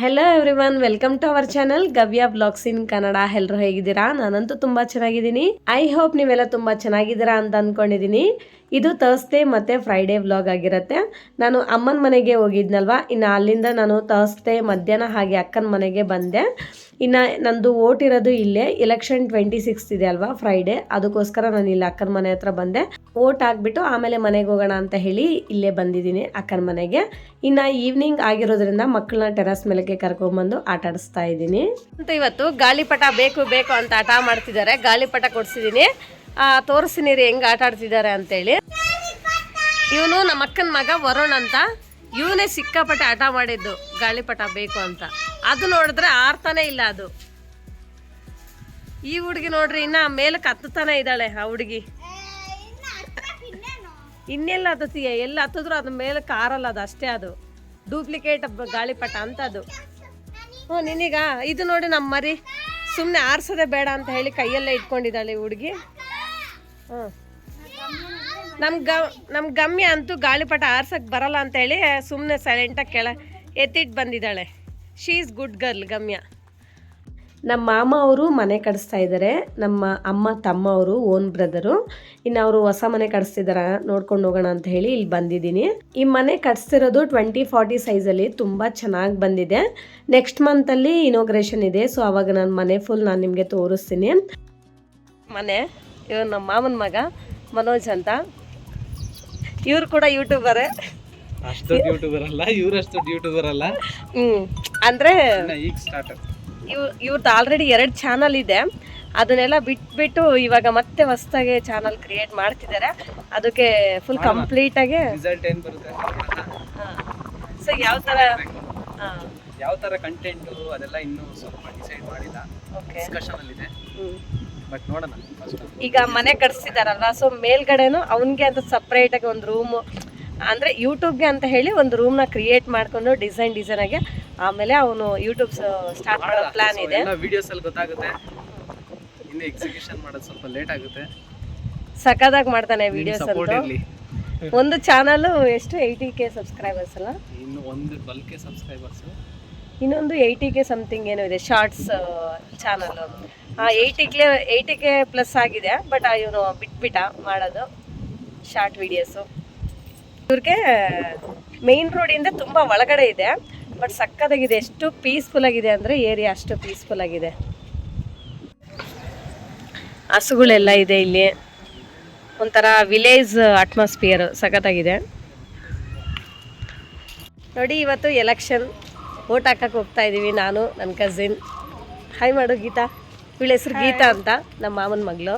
Hello everyone welcome to our channel Gavya blogs in Kannada ಎಲ್ಲರೂ ಹೇಗಿದ್ದೀರಾ? ನಾನಂತೂ ತುಂಬಾ ಚೆನ್ನಾಗಿದ್ದೀನಿ. ಐ ಹೋಪ್ ನೀವೆಲ್ಲ ತುಂಬಾ ಚೆನ್ನಾಗಿದ್ದೀರಾ ಅಂತ ಅನ್ಕೊಂಡಿದೀನಿ ಇದು ತರ್ಸ್ಡೇ ಮತ್ತೆ ಫ್ರೈಡೇ ವ್ಲಾಗ್ ಆಗಿರುತ್ತೆ. ನಾನು ಅಮ್ಮನ ಮನೆಗೆ ಹೋಗಿದ್ನಲ್ವಾ? ಇನ್ನು ಅಲ್ಲಿಂದ ನಾನು ತರ್ಸ್ಡೇ ಮಧ್ಯಾಹ್ನ ಹಾಗೆ ಅಕ್ಕನ ಮನೆಗೆ ಬಂದೆ. ಇನ್ನು ನಂದು ವೋಟ್ ಇರೋದು ಇಲ್ಲೇ. ಎಲೆಕ್ಷನ್ ಟ್ವೆಂಟಿ ಸಿಕ್ಸ್ ಇದೆ ಅಲ್ವಾ ಫ್ರೈಡೇ ಅದಕ್ಕೋಸ್ಕರ ನಾನು ಇಲ್ಲಿ ಅಕ್ಕನ ಮನೆ ಹತ್ರ ಬಂದೆ. ವೋಟ್ ಹಾಕ್ಬಿಟ್ಟು ಆಮೇಲೆ ಮನೆಗೆ ಹೋಗೋಣ ಅಂತ ಹೇಳಿ ಇಲ್ಲೇ ಬಂದಿದ್ದೀನಿ ಅಕ್ಕನ ಮನೆಗೆ. ಇನ್ನು ಈವ್ನಿಂಗ್ ಆಗಿರೋದ್ರಿಂದ ಮಕ್ಕಳನ್ನ ಟೆರಸ್ ಮೇಲಕ್ಕೆ ಕರ್ಕೊಂಡ್ಬಂದು ಆಟ ಆಡಿಸ್ತಾ ಇದ್ದೀನಿ. ಅಂತ ಇವತ್ತು ಗಾಳಿಪಟ ಬೇಕು ಬೇಕು ಅಂತ ಆಟ ಮಾಡ್ತಿದ್ದಾರೆ. ಗಾಳಿಪಟ ಕೊಡ್ಸಿದ್ದೀನಿ. ತೋರಿಸ್ತೀನಿ ರೀ ಹೆಂಗೆ ಆಟ ಆಡ್ತಿದ್ದಾರೆ ಅಂತೇಳಿ. ಇವನು ನಮ್ಮ ಅಕ್ಕನ ಮಗ ವರುಣ್ ಅಂತ. ಇವನೇ ಸಿಕ್ಕಾಪಟ್ಟೆ ಆಟ ಮಾಡಿದ್ದು ಗಾಳಿಪಟ ಬೇಕು ಅಂತ. ಅದು ನೋಡಿದ್ರೆ ಆರ್ತಾನೆ ಇಲ್ಲ ಅದು. ಈ ಹುಡುಗಿ ನೋಡ್ರಿ ಇನ್ನ ಮೇಲಕ್ಕೆ ಹತ್ತುತ್ತಾನೆ ಇದ್ದಾಳೆ ಆ ಹುಡುಗಿ. ಇನ್ನೆಲ್ಲ ಹತ್ತತೀಯ ಎಲ್ಲ ಹತ್ತಿದ್ರು ಅದ್ರ ಮೇಲೆ ಕಾರಲ್ಲ ಅದು ಅಷ್ಟೇ ಅದು. ಡೂಪ್ಲಿಕೇಟ್ ಗಾಳಿಪಟ ಅಂತ ಅದು ಹ್ಞೂ ನಿನೀಗ ಇದು ನೋಡಿ ನಮ್ಮ ಮರಿ ಸುಮ್ಮನೆ ಆರಿಸೋದೇ ಬೇಡ ಅಂತ ಹೇಳಿ ಕೈಯಲ್ಲೇ ಇಟ್ಕೊಂಡಿದ್ದಾಳೆ ಹುಡುಗಿ. ಹ್ಞೂ ನಮ್ಮ ಗ ನಮ್ಮ ಗಮ್ಯ ಅಂತೂ ಗಾಳಿಪಟ ಆರ್ಸಕ್ಕೆ ಬರಲ್ಲ ಅಂತ ಹೇಳಿ ಸುಮ್ಮನೆ ಸೈಲೆಂಟಾಗಿ ಕೆಳ ಎತ್ತಿಟ್ಟು ಬಂದಿದ್ದಾಳೆ. She is good girl Gamya. ನಮ್ಮ ಮಾಮ ಅವರು ಮನೆ ಕಡಿಸ್ತಾ ಇದ್ದಾರೆ ನಮ್ಮ ಅಮ್ಮ ತಮ್ಮ ಅವರು ಓನ್ ಬ್ರದರು. ಇನ್ನು ಅವರು ಹೊಸ ಮನೆ ಕಡಿಸ್ತಿದಾರ ನೋಡ್ಕೊಂಡು ಹೋಗೋಣ ಅಂತ ಹೇಳಿ ಇಲ್ಲಿ ಬಂದಿದ್ದೀನಿ. ಈ ಮನೆ ಕಟ್ಸ್ತಿರೋದು ಟ್ವೆಂಟಿ ಫಾರ್ಟಿ ಸೈಜಲ್ಲಿ ತುಂಬ ಚೆನ್ನಾಗಿ ಬಂದಿದೆ. ನೆಕ್ಸ್ಟ್ ಮಂತಲ್ಲಿ ಇನೋಗ್ರೇಷನ್ ಇದೆ ಸೊ ಅವಾಗ ನಾನು ಮನೆ ಫುಲ್ ನಾನು ನಿಮಗೆ ತೋರಿಸ್ತೀನಿ. ಮನೆ ಇವ್ರು ನಮ್ಮ ಮಾಮನ ಮಗ ಮನೋಜ್ ಅಂತ. ಇವ್ರು ಕೂಡ ಯೂಟ್ಯೂಬರ್ ಅಷ್ಟು ಯೂಟ್ಯೂಬರ್ ಅಲ್ಲ ಇವ್ರಷ್ಟು ಯೂಟ್ಯೂಬರ್ ಅಲ್ಲ. ಹ್ಞೂ ಅಂದರೆ ಈಗ ಸ್ಟಾರ್ಟ್ ಇವ್ ಇವ್ರದ್ದು ಆಲ್ರೆಡಿ ಎರಡು ಚಾನಲ್ ಇದೆ. ಅದನ್ನೆಲ್ಲ ಬಿಟ್ಬಿಟ್ಟು ಇವಾಗ ಮತ್ತೆ ಹೊಸ್ತಾಗೆ ಚಾನಲ್ ಕ್ರಿಯೇಟ್ ಮಾಡ್ತಿದ್ದಾರೆ ಅದಕ್ಕೆ ಫುಲ್ ಕಂಪ್ಲೀಟ್ ಆಗಿ ರಿಸಲ್ಟ್ ಏನ್ ಬರುತ್ತೆ? ಸೊ ಯಾವ ಥರ ಯಾವ ತರ ಕಂಟೆಂಟ್ ಅದೆಲ್ಲ ಇನ್ನೂ ಸ್ವಲ್ಪ ಡಿಸೈಡ್ ಮಾಡಿಲ್ಲ. ಓಕೆ ಡಿಸ್ಕಷನ್ ಅಲ್ಲಿ ಇದೆ. ಬಟ್ ನೋಡೋಣ ಈಗ ಮನೆ ಕಟ್ಸಿದಾರಲ್ವಾ? ಸೊ ಮೇಲ್ಗಡೆನು ಅವನಿಗೆ ಅಂತ ಸಪ್ರೇಟ್ ಆಗಿ ಒಂದು ರೂಮ್ ಅಂದ್ರೆ ಯೂಟ್ಯೂಬ್ಗೆ ಅಂತ ಹೇಳಿ ಒಂದು ರೂಮ್ನ ಕ್ರಿಯೇಟ್ ಮಾಡ್ಕೊಂಡು ಡಿಸೈನ್ ಡಿಸೈನ್ ಆಗಿ ಆಮೇಲೆ ಅವನು ಯೂಟ್ಯೂಬ್ ಸ್ಟಾರ್ಟ್ ಮಾಡೋ ಪ್ಲಾನ್ ಇದೆ. ಎಲ್ಲ ವಿಡಿಯೋಸ್ ಅಲ್ಲಿ ಗೊತ್ತಾಗುತ್ತೆ. ಇನ್ನು ಎಕ್ಸಿಕ್ಯೂಷನ್ ಮಾಡೋದು ಸ್ವಲ್ಪ ಲೇಟ್ ಆಗುತ್ತೆ. ಸಖತ್ತಾಗಿ ಮಾಡ್ತಾನೆ ವಿಡಿಯೋಸ್ ಅಂತ ಅಂತೂ. ಇರ್ಲಿ. ಒಂದು ಚಾನಲ್ ಎಷ್ಟು ಏಯ್ಟಿ ಕೆ ಸಬ್ಸ್ಕ್ರೈಬರ್ಸ್ ಅಲ್ಲ? ಇನ್ನು ಒಂದು ಬಲ್ಕೆ ಸಬ್ಸ್ಕ್ರೈಬರ್ಸ್ ಇನ್ನೊಂದು ಏಯ್ಟಿ ಕೆ ಸಮಥಿಂಗ್ ಏನೋ ಇದೆ shorts channel eighty K eighty K plus ಆಗಿದೆ ಬಟ್ ಇವನು ಬಿಟ್ಬಿಟ್ಟ ಮಾಡೋದು ಶಾರ್ಟ್ ವಿಡಿಯೋಸು ಇವ್ರಿಗೆ ಮೇನ್ ರೋಡಿಂದ ತುಂಬ ಒಳಗಡೆ ಇದೆ. ಬಟ್ ಸಕ್ಕತ್ತಾಗಿದೆ. ಎಷ್ಟು ಪೀಸ್ಫುಲ್ ಆಗಿದೆ ಅಂದರೆ ಏರಿಯಾ ಅಷ್ಟು ಪೀಸ್ಫುಲ್ ಆಗಿದೆ. ಹಸುಗಳೆಲ್ಲ ಇದೆ ಇಲ್ಲಿ. ಒಂಥರ ವಿಲೇಜ್ ಅಟ್ಮಾಸ್ಫಿಯರ್ ಸಖತ್ತಾಗಿದೆ. ನೋಡಿ ಇವತ್ತು ಎಲೆಕ್ಷನ್ ವೋಟ್ ಹಾಕಕ್ಕೆ ಹೋಗ್ತಾ ಇದ್ದೀವಿ ನಾನು ನನ್ನ ಕಸಿನ್ ಹಾಯ್ ಮಾಡು ಗೀತಾ. ಇವಳ ಹೆಸರು ಗೀತಾ ಅಂತ ನಮ್ಮ ಮಾಮನ ಮಗಳು.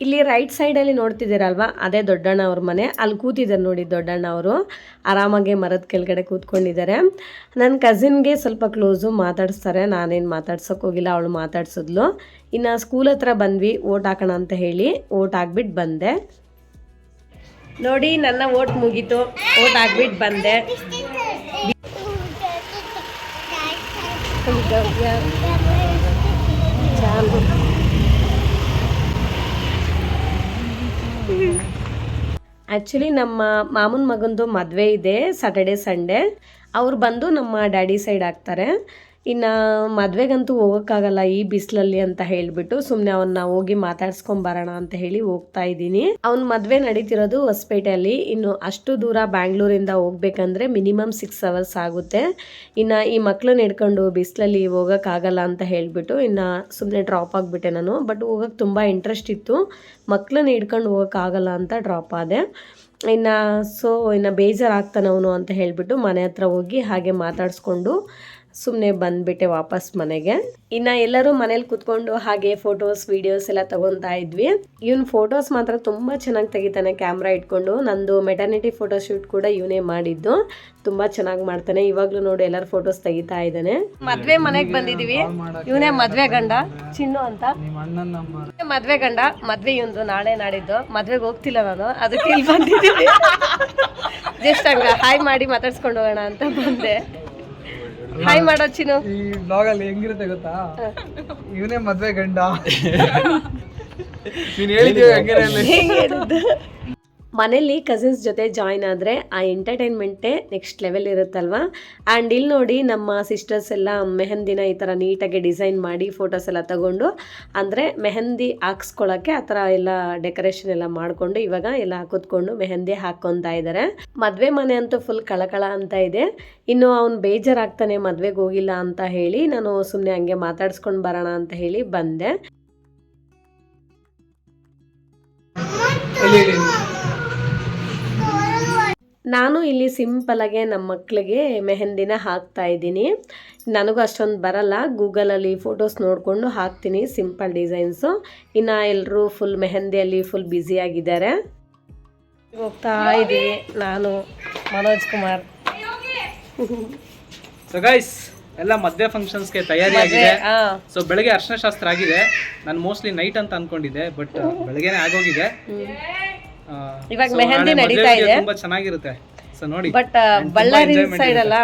ಇಲ್ಲಿ ರೈಟ್ ಸೈಡಲ್ಲಿ ನೋಡ್ತಿದ್ದೀರಲ್ವಾ ಅದೇ ದೊಡ್ಡಣ್ಣ ಅವ್ರ ಮನೆ ಅಲ್ಲಿ ಕೂತಿದ್ದಾರೆ ನೋಡಿ ದೊಡ್ಡಣ್ಣ ಅವರು ಆರಾಮಾಗಿ ಮರದ ಕೆಳಗಡೆ ಕೂತ್ಕೊಂಡಿದ್ದಾರೆ ನನ್ನ ಕಸಿನ್ಗೆ ಸ್ವಲ್ಪ ಕ್ಲೋಸು ಮಾತಾಡಿಸ್ತಾರೆ ನಾನೇನು ಮಾತಾಡ್ಸೋಕೆ ಹೋಗಿಲ್ಲ ಅವಳು ಮಾತಾಡ್ಸಿದ್ಲು ಇನ್ನು ಸ್ಕೂಲ್ ಹತ್ರ ಬಂದ್ವಿ ಓಟ್ ಹಾಕೋಣ ಅಂತ ಹೇಳಿ ಓಟ್ ಹಾಕ್ಬಿಟ್ಟು ಬಂದೆ ನೋಡಿ ನನ್ನ ಓಟ್ ಮುಗೀತು ಓಟ್ ಹಾಕ್ಬಿಟ್ಟು ಬಂದೆ ಆ್ಯಕ್ಚುಲಿ ನಮ್ಮ ಮಾಮನ ಮಗಂದು ಮದುವೆ ಇದೆ ಸಾಟರ್ಡೆ ಸಂಡೇ ಅವ್ರು ಬಂದು ನಮ್ಮ ಡ್ಯಾಡಿ ಸೈಡ್ ಆಗ್ತಾರೆ ಇನ್ನು ಮದುವೆಗಂತೂ ಹೋಗೋಕ್ಕಾಗಲ್ಲ ಈ ಬಿಸಿಲಲ್ಲಿ ಅಂತ ಹೇಳಿಬಿಟ್ಟು ಸುಮ್ಮನೆ ಅವನ್ನ ಹೋಗಿ ಮಾತಾಡ್ಸ್ಕೊಂಡ್ ಬರೋಣ ಅಂತ ಹೇಳಿ ಹೋಗ್ತಾ ಇದ್ದೀನಿ. ಅವ್ನ ಮದುವೆ ನಡೀತಿರೋದು ಹೊಸಪೇಟೆಯಲ್ಲಿ. ಇನ್ನು ಅಷ್ಟು ದೂರ ಬ್ಯಾಂಗ್ಳೂರಿಂದ ಹೋಗ್ಬೇಕಂದ್ರೆ ಮಿನಿಮಮ್ ಸಿಕ್ಸ್ ಅವರ್ಸ್ ಆಗುತ್ತೆ. ಇನ್ನು ಈ ಮಕ್ಕಳನ್ನ ಹಿಡ್ಕೊಂಡು ಬಿಸಿಲಲ್ಲಿ ಹೋಗೋಕ್ಕಾಗಲ್ಲ ಅಂತ ಹೇಳಿಬಿಟ್ಟು ಇನ್ನು ಸುಮ್ಮನೆ ಡ್ರಾಪ್ ಆಗಿಬಿಟ್ಟೆ ನಾನು. ಬಟ್ ಹೋಗೋಕ್ಕೆ ತುಂಬ ಇಂಟ್ರೆಸ್ಟ್ ಇತ್ತು. ಮಕ್ಕಳನ್ನ ಹಿಡ್ಕೊಂಡು ಹೋಗೋಕ್ಕಾಗಲ್ಲ ಅಂತ ಡ್ರಾಪ್ ಆದೆ. ಇನ್ನು ಸೊ ಇನ್ನು ಬೇಜಾರಾಗ್ತಾನವನು ಅಂತ ಹೇಳಿಬಿಟ್ಟು ಮನೆ ಹತ್ರ ಹೋಗಿ ಹಾಗೆ ಮಾತಾಡಿಸ್ಕೊಂಡು ಸುಮ್ಮನೆ ಬಂದ್ಬಿಟ್ಟೆ ವಾಪಸ್ ಮನೆಗೆ. ಇನ್ನ ಎಲ್ಲರೂ ಮನೇಲಿ ಕುತ್ಕೊಂಡು ಹಾಗೆ ಫೋಟೋಸ್ ವಿಡಿಯೋಸ್ ಎಲ್ಲ ತಗೊಂತಾ ಇದ್ವಿ. ಇವನ್ ಫೋಟೋಸ್ ಮಾತ್ರ ತುಂಬಾ ಚೆನ್ನಾಗಿ ತೆಗಿತಾನೆ ಕ್ಯಾಮ್ರಾ ಇಟ್ಕೊಂಡು. ನಂದು ಮೆಟರ್ನಿಟಿ ಫೋಟೋ ಶೂಟ್ ಕೂಡ ಇವನೇ ಮಾಡಿದ್ದು. ತುಂಬಾ ಚೆನ್ನಾಗಿ ಮಾಡ್ತಾನೆ. ಇವಾಗ್ಲೂ ನೋಡಿ ಎಲ್ಲರ ಫೋಟೋಸ್ ತೆಗಿತಾ ಇದ್ದಾನೆ. ಮದ್ವೆ ಮನೆಗೆ ಬಂದಿದೀವಿ. ಇವನೇ ಮದ್ವೆ ಗಂಡ ಚಿನ್ನು ಅಂತ. ಮದ್ವೆ ಗಂಡ ಮದ್ವೆ ಇವಂದು ನಾಳೆ ನಾಡಿದ್ದು. ಮದ್ವೆಗೆ ಹೋಗ್ತಿಲ್ಲ ನಾನು. ಅದಕ್ಕೆ ಇಲ್ಲಿ ಬಂದಿದ್ದೀನಿ ಜಸ್ಟ್ ಹಂಗ ಹಾಯ್ ಮಾಡಿ ಮಾತಾಡ್ಸ್ಕೊಂಡು ಹೋಗೋಣ ಅಂತ ಬಂದೆ. ಹಾಯ್ ಮಾಡೋ ಚಿನ್ನು ಈ ಬ್ಲಾಗ್ ಅಲ್ಲಿ ಹೆಂಗಿರುತ್ತೆ ಗೊತ್ತಾ? ಇವನೇ ಮದ್ವೆ ಗಂಡ. ನೀನ್ ಹೇಳಿದೀವಿ ಹೆಂಗಿರಲ್ಲ? ಮನೇಲಿ ಕಸಿನ್ಸ್ ಜೊತೆ ಜಾಯ್ನ್ ಆದರೆ ಆ ಎಂಟರ್ಟೈನ್ಮೆಂಟೇ ನೆಕ್ಸ್ಟ್ ಲೆವೆಲ್ ಇರುತ್ತಲ್ವಾ? ಆ್ಯಂಡ್ ಇಲ್ಲಿ ನೋಡಿ ನಮ್ಮ ಸಿಸ್ಟರ್ಸ್ ಎಲ್ಲ ಮೆಹಂದಿನ ಈ ಥರ ನೀಟಾಗಿ ಡಿಸೈನ್ ಮಾಡಿ ಫೋಟೋಸ್ ಎಲ್ಲ ತಗೊಂಡು, ಅಂದರೆ ಮೆಹಂದಿ ಹಾಕ್ಸ್ಕೊಳ್ಳೋಕ್ಕೆ ಆ ಥರ ಎಲ್ಲ ಡೆಕೋರೇಷನ್ ಎಲ್ಲ ಮಾಡಿಕೊಂಡು ಇವಾಗ ಎಲ್ಲ ಕೂತ್ಕೊಂಡು ಮೆಹಂದಿ ಹಾಕ್ಕೊತಾ ಇದ್ದಾರೆ ಮದುವೆ ಮನೆ ಅಂತೂ ಫುಲ್ ಕಳಕಳ ಅಂತ ಇದೆ. ಇನ್ನು ಅವ್ನು ಬೇಜಾರಾಗ್ತಾನೆ ಮದುವೆಗೆ ಹೋಗಿಲ್ಲ ಅಂತ ಹೇಳಿ ನಾನು ಸುಮ್ಮನೆ ಹಂಗೆ ಮಾತಾಡ್ಸ್ಕೊಂಡು ಬರೋಣ ಅಂತ ಹೇಳಿ ಬಂದೆ. ನಾನು ಇಲ್ಲಿ ಸಿಂಪಲಾಗೆ ನಮ್ಮ ಮಕ್ಕಳಿಗೆ ಮೆಹಂದಿನ ಹಾಕ್ತಾ ಇದ್ದೀನಿ. ನನಗೂ ಅಷ್ಟೊಂದು ಬರಲ್ಲ. ಗೂಗಲಲ್ಲಿ ಫೋಟೋಸ್ ನೋಡಿಕೊಂಡು ಹಾಕ್ತೀನಿ ಸಿಂಪಲ್ ಡಿಸೈನ್ಸು ಇನ್ನು ಎಲ್ಲರೂ ಫುಲ್ ಮೆಹಂದಿಯಲ್ಲಿ ಫುಲ್ ಬ್ಯುಸಿಯಾಗಿದ್ದಾರೆ ಹೋಗ್ತಾ ಇದ್ದೀನಿ ನಾನು ಮನೋಜ್ ಕುಮಾರ್. ಸೊ ಗೈಸ್ ಎಲ್ಲ ಮದ್ವೆ ಫಂಕ್ಷನ್ಸ್ಗೆ ತಯಾರಿ ಆಗಿದೆ. ಸೊ ಬೆಳಗ್ಗೆ ಅರ್ಶನ ಶಾಸ್ತ್ರ ಆಗಿದೆ. ನಾನು ಮೋಸ್ಟ್ಲಿ ನೈಟ್ ಅಂತ ಅನ್ಕೊಂಡಿದ್ದೆ ಬಟ್ ಬೆಳಗ್ಗೆನೆ ಆಗೋಗಿದೆ. ಇವಾಗ ಮೆಹಂದಿ ನಡೀತಾ ಇದೆ. ತುಂಬಾ ಚೆನ್ನಾಗಿರುತ್ತೆ. ಸೊ ನೋಡಿ ಬಟ್ ಬಳ್ಳಾರಿ ಸೈಡ್. ಅಲ್ಲ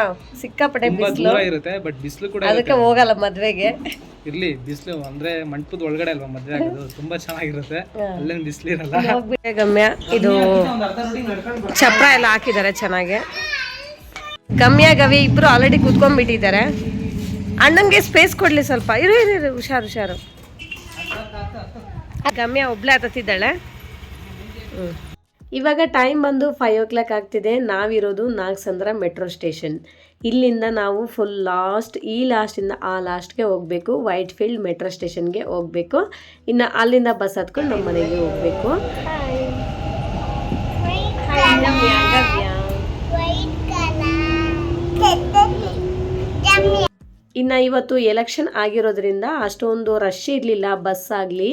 ಸಿಕ್ಕಾಪಟ್ಟೆ ಬಿಸಿಲು. ಇರುತ್ತೆ ಬಟ್ ಬಿಸಿಲು ಕೂಡ ಅದಕ್ಕೆ ಹೋಗಲ್ಲ ಮದ್ವೆಗೆ. ಇರ್ಲಿ ಬಿಸಿಲು ಅಂದ್ರೆ ಮಂಟಪದ ಒಳಗಡೆ ಅಲ್ವಾ ಮದ್ವೆ ಆಗೋದು? ತುಂಬಾ ಚೆನ್ನಾಗಿರುತ್ತೆ. ಅಲ್ಲೇನ್ ಬಿಸಿಲು ಇರಲ್ಲ. ಗಮ್ಯ. ಇದು ಚಪ್ರ ಎಲ್ಲ ಹಾಕಿದ್ದಾರೆ ಚೆನ್ನಾಗಿ. ಗಮ್ಯ ಗವಿ ಇಬ್ರು ಆಲ್ರೆಡಿ ಕೂತ್ಕೊಂಡ್ಬಿಟ್ಟಿದ್ದಾರೆ. ಅಣ್ಣಂಗೆ ಸ್ಪೇಸ್ ಕೊಡ್ಲಿ ಸ್ವಲ್ಪ. ಇರು ಇರು ಇರು ಹುಷಾರು ಹುಷಾರು. ಗಮ್ಯ ಒಬ್ಳೆ ಹತ್ತಿದ್ದಾಳೆ ಇವಾಗ ಟೈಮ್ ಬಂದು ಫೈವ್ ಓ ಕ್ಲಾಕ್ ಆಗ್ತಿದೆ. ನಾವಿರೋದು ನಾಗಸಂದ್ರ ಮೆಟ್ರೋ ಸ್ಟೇಷನ್. ಇಲ್ಲಿಂದ ನಾವು ಫುಲ್ ಲಾಸ್ಟ್ ಈ ಲಾಸ್ಟಿಂದ ಆ ಲಾಸ್ಟ್ಗೆ ಹೋಗಬೇಕು. ವೈಟ್ ಫೀಲ್ಡ್ ಮೆಟ್ರೋ ಸ್ಟೇಷನ್ಗೆ ಹೋಗಬೇಕು. ಇನ್ನು ಅಲ್ಲಿಂದ ಬಸ್ ಹತ್ಕೊಂಡು ನಮ್ಮ ಮನೆಗೆ ಹೋಗಬೇಕು. ಇನ್ನು ಇವತ್ತು ಎಲೆಕ್ಷನ್ ಆಗಿರೋದ್ರಿಂದ ಅಷ್ಟೊಂದು ರಶ್ ಇರಲಿಲ್ಲ ಬಸ್ ಆಗಲಿ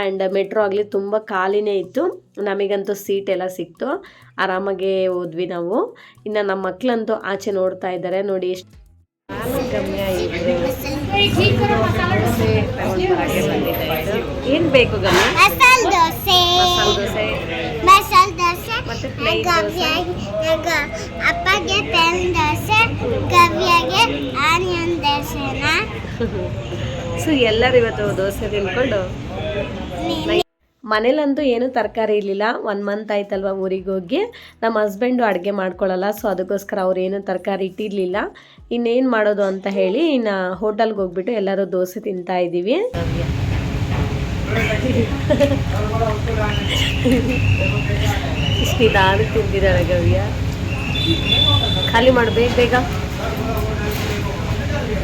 ಆ್ಯಂಡ್ ಮೆಟ್ರೋ ಆಗಲಿ ತುಂಬ ಖಾಲಿನೇ ಇತ್ತು. ನಮಗಂತೂ ಸೀಟ್ ಎಲ್ಲ ಸಿಕ್ತು. ಆರಾಮಾಗೆ ಹೋದ್ವಿ ನಾವು. ಇನ್ನು ನಮ್ಮ ಮಕ್ಕಳಂತೂ ಆಚೆ ನೋಡ್ತಾ ಇದ್ದಾರೆ. ನೋಡಿ ಎಷ್ಟು ಗಮ್ಯ ಏನು ಬೇಕು ಗಮ್ಯ? ದೋಸೆ. ಪ್ಲೇನ್ ದೋಸೆ. ಮತ್ತೆ ನಗ ಅಪ್ಪಗೆ ಪ್ಲೇನ್ ದೋಸೆ ಗವ್ಯಗೆ ಆನಿಯನ್ ದೋಸೆನ? ಸೊ ಎಲ್ಲರೂ ಇವತ್ತು ದೋಸೆ ತಿನ್ಕೊಂಡು ಮನೇಲಂತೂ ಏನು ತರಕಾರಿ ಇರಲಿಲ್ಲ. ಒನ್ ಮಂತ್ ಆಯ್ತಲ್ವ ಊರಿಗೆ ಹೋಗಿ. ನಮ್ಮ ಹಸ್ಬೆಂಡು ಅಡುಗೆ ಮಾಡ್ಕೊಳ್ಳಲ್ಲ ಸೊ ಅದಕ್ಕೋಸ್ಕರ ಅವ್ರು ಏನು ತರಕಾರಿ ಇಟ್ಟಿರಲಿಲ್ಲ. ಇನ್ನೇನು ಮಾಡೋದು ಅಂತ ಹೇಳಿ ಇನ್ನು ಹೋಟೆಲ್ಗೆ ಹೋಗ್ಬಿಟ್ಟು ಎಲ್ಲರೂ ದೋಸೆ ತಿಂತಾ ಇದ್ದೀವಿ ಇಷ್ಟು ನಿಧಾನ ಗವಿಯ ಗವ್ಯ. ಖಾಲಿ ಮಾಡು ಬೇಗ ಬೇಗ.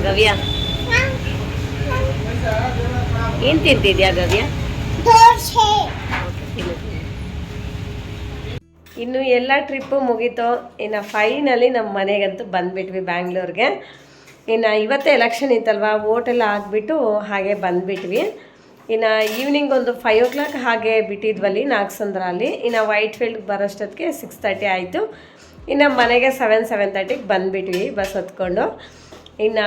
ಗವ್ಯ. ಏನು ತಿಂತಿದ್ಯಾ ಗವ್ಯ? ಇನ್ನು ಎಲ್ಲ ಟ್ರಿಪ್ಪು ಮುಗೀತು. ಇನ್ನು ಫೈನಲಿ ನಮ್ಮ ಮನೆಗಂತೂ ಬಂದ್ಬಿಟ್ವಿ ಬ್ಯಾಂಗ್ಳೂರ್ಗೆ. ಇನ್ನು ಇವತ್ತೇ ಎಲೆಕ್ಷನ್ ಇತ್ತಲ್ವ ಓಟೆಲ್ಲ ಹಾಕ್ಬಿಟ್ಟು ಹಾಗೆ ಬಂದ್ಬಿಟ್ವಿ. ಇನ್ನು ಈವ್ನಿಂಗ್ ಒಂದು ಫೈವ್ ಓ ಕ್ಲಾಕ್ ಹಾಗೆ ಬಿಟ್ಟಿದ್ವಲ್ಲಿ ನಾಗಸಂದ್ರ ಅಲ್ಲಿ ಇನ್ನು ವೈಟ್ ಫೀಲ್ಡ್ಗೆ ಬರೋಷ್ಟೊತ್ತಿಗೆ ಸಿಕ್ಸ್ ತರ್ಟಿ ಆಯಿತು. ಇನ್ನು ಮನೆಗೆ ಸೆವೆನ್ ಸೆವೆನ್ ತರ್ಟಿಗೆ ಬಂದುಬಿಟ್ವಿ ಬಸ್ ಹತ್ಕೊಂಡು. ಇನ್ನು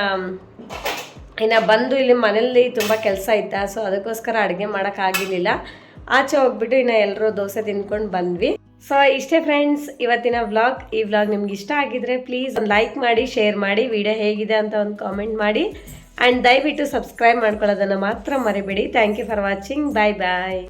ಇನ್ನು ಬಂದು ಇಲ್ಲಿ ಮನೇಲಿ ತುಂಬ ಕೆಲಸ ಇತ್ತಾ ಸೊ ಅದಕ್ಕೋಸ್ಕರ ಅಡುಗೆ ಮಾಡೋಕ್ಕಾಗಿರಲಿಲ್ಲ ಆಚೆ ಹೋಗ್ಬಿಟ್ಟು ಇನ್ನು ಎಲ್ಲರೂ ದೋಸೆ ತಿಂದ್ಕೊಂಡು ಬಂದ್ವಿ. ಸೊ ಇಷ್ಟೇ ಫ್ರೆಂಡ್ಸ್ ಇವತ್ತಿನ ವ್ಲಾಗ್ ಈ ವ್ಲಾಗ್ ನಿಮ್ಗೆ ಇಷ್ಟ ಆಗಿದ್ರೆ ಪ್ಲೀಸ್ ಒಂದು ಲೈಕ್ ಮಾಡಿ ಶೇರ್ ಮಾಡಿ ವಿಡಿಯೋ ಹೇಗಿದೆ ಅಂತ ಒಂದು ಕಾಮೆಂಟ್ ಮಾಡಿ. ಆ್ಯಂಡ್ ದಯವಿಟ್ಟು ಸಬ್ಸ್ಕ್ರೈಬ್ ಮಾಡ್ಕೊಳ್ಳೋದನ್ನು ಮಾತ್ರ ಮರಿಬೇಡಿ. Thank you for watching bye bye